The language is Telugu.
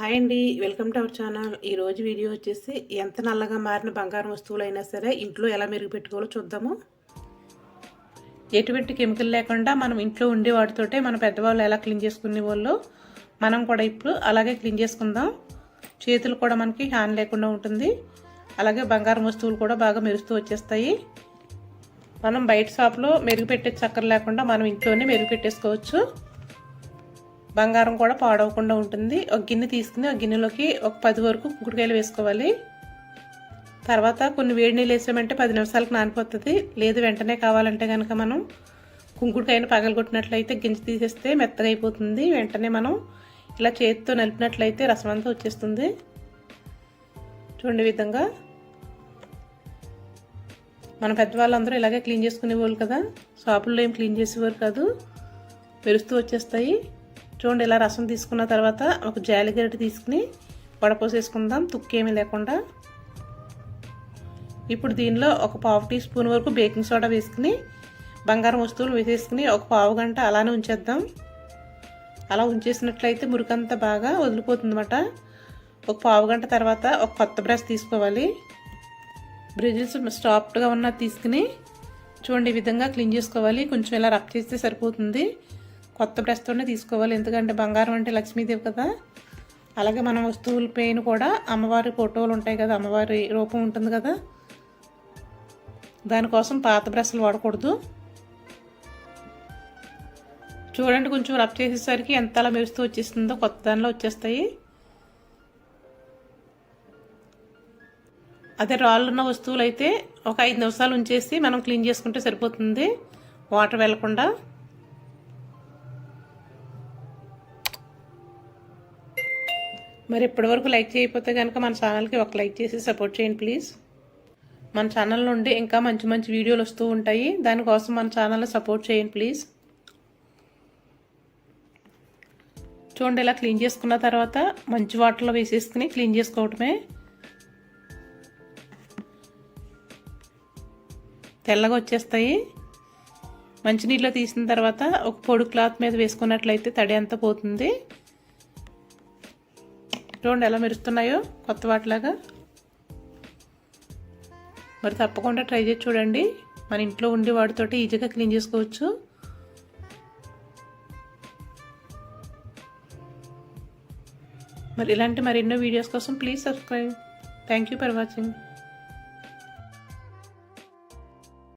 హాయ్ అండి వెల్కమ్ టు అవర్ ఛానల్. ఈరోజు వీడియో వచ్చేసి ఎంత నల్లగా మారిన బంగారం వస్తువులు అయినా సరే ఇంట్లో ఎలా మెరుగుపెట్టుకోవాలో చూద్దాము. ఎటువంటి కెమికల్ లేకుండా మనం ఇంట్లో ఉండే వాటితోటే మన పెద్దవాళ్ళు ఎలా క్లీన్ చేసుకునే వాళ్ళు మనం కూడా ఇప్పుడు అలాగే క్లీన్ చేసుకుందాం. చేతులు కూడా మనకి హాని లేకుండా ఉంటుంది. అలాగే బంగారం వస్తువులు కూడా బాగా మెరుస్తూ వచ్చేస్తాయి. మనం బయట షాప్లో మెరుగు పెట్టే చక్కర లేకుండా మనం ఇంట్లోనే మెరుగు పెట్టేసుకోవచ్చు బంగారం కూడా పాడవకుండా ఉంటుంది. ఒక గిన్నె తీసుకుని ఒక గిన్నెలోకి ఒక పది వరకు కుంకుడుకాయలు వేసుకోవాలి. తర్వాత కొన్ని వేడి నీళ్ళు వేసామంటే పది నిమిషాలకు నానిపోతుంది. లేదు వెంటనే కావాలంటే కనుక మనం కుంకుడుకాయను పగలగొట్టినట్లయితే గింజ తీసేస్తే మెత్తగా అయిపోతుంది. వెంటనే మనం ఇలా చేతితో నలిపినట్లయితే రసం అంతా వచ్చేస్తుంది. చూడండి విధంగా. మన పెద్దవాళ్ళందరూ ఇలాగే క్లీన్ చేసుకునేవాళ్ళు కదా. షాపుల్లో ఏం క్లీన్ చేసేవారు కాదు. మెరుస్తూ వచ్చేస్తాయి. చూడండి ఇలా రసం తీసుకున్న తర్వాత ఒక జాలిగరిట తీసుకుని వడపోసేసుకుందాం తుక్కేమీ లేకుండా. ఇప్పుడు దీనిలో ఒక పావు టీ స్పూన్ వరకు బేకింగ్ సోడా వేసుకుని బంగారం వస్తువులు వేసేసుకుని ఒక పావు గంట అలానే ఉంచేద్దాం. అలా ఉంచేసినట్లయితే మురికంతా బాగా వదిలిపోతుందన్నమాట. ఒక పావు గంట తర్వాత ఒక కొత్త బ్రష్ తీసుకోవాలి. బ్రిజిల్స్ సాఫ్ట్గా ఉన్న తీసుకుని చూడండి ఈ విధంగా క్లీన్ చేసుకోవాలి. కొంచెం ఇలా రబ్ చేస్తే సరిపోతుంది. కొత్త బ్రష్తోనే తీసుకోవాలి. ఎందుకంటే బంగారం అంటే లక్ష్మీదేవి కదా. అలాగే మన వస్తువుల పెయిన్ కూడా అమ్మవారి ఫోటోలు ఉంటాయి కదా అమ్మవారి రూపం ఉంటుంది కదా. దానికోసం పాత బ్రష్లు వాడకూడదు. చూడండి కొంచెం రబ్ చేసేసరికి ఎంత అలా మెరుస్తూ వచ్చేస్తుందో కొత్త దానిలో వచ్చేస్తాయి. అదే రాళ్ళున్న వస్తువులు అయితే ఒక ఐదు నిమిషాలు ఉంచేసి మనం క్లీన్ చేసుకుంటే సరిపోతుంది. వాటర్ వెళ్ళకుండా మరి ఇప్పటివరకు లైక్ చేయకపోతే కనుక మన ఛానల్కి ఒక లైక్ చేసి సపోర్ట్ చేయండి ప్లీజ్. మన ఛానల్ నుండి ఇంకా మంచి మంచి వీడియోలు వస్తూ ఉంటాయి. దానికోసం మన ఛానల్ని సపోర్ట్ చేయండి ప్లీజ్. చూడండి ఇలా క్లీన్ చేసుకున్న తర్వాత మంచి వాటర్లో వేసేసుకుని క్లీన్ చేసుకోవటమే. తెల్లగా వచ్చేస్తాయి. మంచినీళ్ళు తీసిన తర్వాత ఒక పొడి క్లాత్ మీద వేసుకున్నట్లయితే తడి అంతా పోతుంది. చూడండి ఎలా మెరుస్తున్నాయో కొత్త వాటిలాగా? మరి తప్పకుండా ట్రై చేసి చూడండి. మన ఇంట్లో ఉండి వాటితోటి ఈజీగా క్లీన్ చేసుకోవచ్చు. మరి ఇలాంటి మరెన్నో వీడియోస్ కోసం please subscribe. Thank you for watching